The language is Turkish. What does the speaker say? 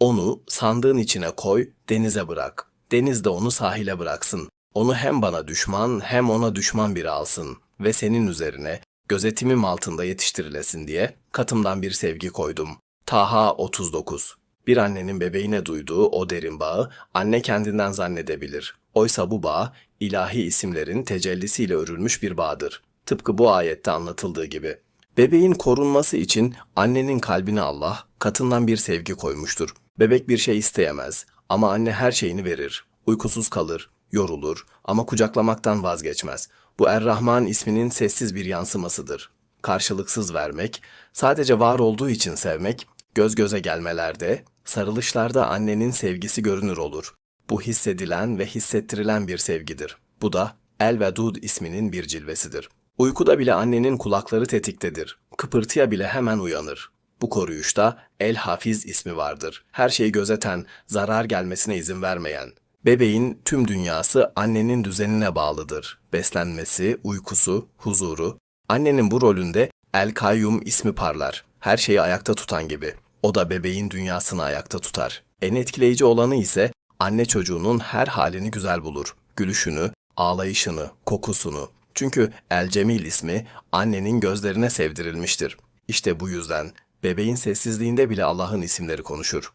Onu sandığın içine koy, denize bırak. Deniz de onu sahile bıraksın. Onu hem bana düşman hem ona düşman biri alsın ve senin üzerine gözetimim altında yetiştirilesin diye katımdan bir sevgi koydum. Taha 39 Bir annenin bebeğine duyduğu o derin bağı anne kendinden zannedebilir. Oysa bu bağ ilahi isimlerin tecellisiyle örülmüş bir bağdır. Tıpkı bu ayette anlatıldığı gibi. Bebeğin korunması için annenin kalbine Allah katından bir sevgi koymuştur. Bebek bir şey isteyemez ama anne her şeyini verir. Uykusuz kalır, yorulur ama kucaklamaktan vazgeçmez. Bu Er-Rahman isminin sessiz bir yansımasıdır. Karşılıksız vermek, sadece var olduğu için sevmek, göz göze gelmelerde, sarılışlarda annenin sevgisi görünür olur. Bu hissedilen ve hissettirilen bir sevgidir. Bu da El Vedud isminin bir cilvesidir. Uykuda bile annenin kulakları tetiktedir. Kıpırtıya bile hemen uyanır. Bu koruyuşta El Hafiz ismi vardır. Her şeyi gözeten, zarar gelmesine izin vermeyen. Bebeğin tüm dünyası annenin düzenine bağlıdır. Beslenmesi, uykusu, huzuru. Annenin bu rolünde El Kayyum ismi parlar. Her şeyi ayakta tutan gibi. O da bebeğin dünyasını ayakta tutar. En etkileyici olanı ise anne çocuğunun her halini güzel bulur. Gülüşünü, ağlayışını, kokusunu. Çünkü El Cemil ismi annenin gözlerine sevdirilmiştir. İşte bu yüzden bebeğin sessizliğinde bile Allah'ın isimleri konuşur.